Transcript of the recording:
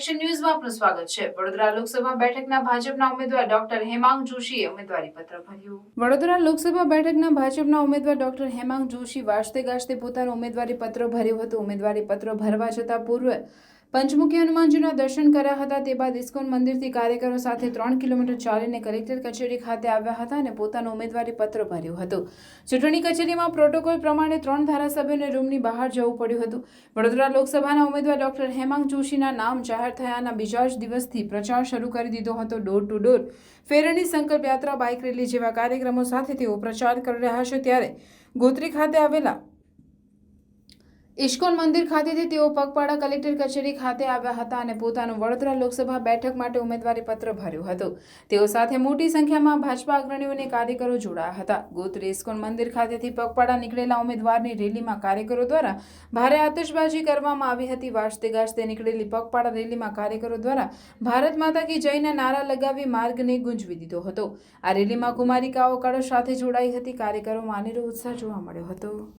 આપનું સ્વાગત છે. વડોદરા લોકસભા બેઠકના ભાજપના ઉમેદવાર ડોક્ટર હેમાંગ જોશીએ ઉમેદવારી પત્ર ભર્યું. વડોદરા લોકસભા બેઠકના ભાજપના ઉમેદવાર ડોક્ટર હેમાંગ જોશી વાજતે ગાજતે પોતાનો ઉમેદવારી પત્ર ભર્યું હતું. ઉમેદવારી પત્ર ભરવા જતા પૂર્વે પંચમુખી હનુમાનજીના દર્શન કર્યા હતા. તે બાદ ઇસ્કોન મંદિરથી કાર્યકરો સાથે ત્રણ કિલોમીટર ચાલીને કલેક્ટર કચેરી ખાતે આવ્યા હતા અને પોતાનું ઉમેદવારી પત્ર ભર્યું હતું. ચૂંટણી કચેરીમાં પ્રોટોકોલ પ્રમાણે ત્રણ ધારાસભ્યોને રૂમની બહાર જવું પડ્યું હતું. વડોદરા લોકસભાના ઉમેદવાર ડોક્ટર હેમાંગ જોશીના નામ જાહેર થયાના બીજા જ દિવસથી પ્રચાર શરૂ કરી દીધો હતો. ડોર ટુ ડોર ફેરણી સંકલ્પ યાત્રા, બાઇક રેલી જેવા કાર્યક્રમો સાથે તેઓ પ્રચાર કરી રહ્યા છે. ત્યારે ગોત્રી ખાતે આવેલા ઇસ્કોન મંદિર ખાતેથી તેઓ પગપાળા કલેક્ટર કચેરી ખાતે આવ્યા હતા અને પોતાનું વડોદરા લોકસભા બેઠક માટે ઉમેદવારી પત્ર ભર્યું હતું. તેઓ સાથે મોટી સંખ્યામાં ભાજપા અગ્રણીઓ અને કાર્યકરો જોડાયા હતા. ગોત્રી ઇસ્કોન મંદિર ખાતેથી પગપાળા નીકળેલા ઉમેદવારની રેલીમાં કાર્યકરો દ્વારા ભારે આતશબાજી કરવામાં આવી હતી. વાજતે ગાજતે નીકળેલી પગપાળા રેલીમાં કાર્યકરો દ્વારા ભારત માતા કી જયના નારા લગાવી માર્ગને ગુંજવી દીધો હતો. આ રેલીમાં કુમારિકાઓ કળશ સાથે જોડાઈ હતી. કાર્યકરોમાં અનેરો ઉત્સાહ જોવા મળ્યો હતો.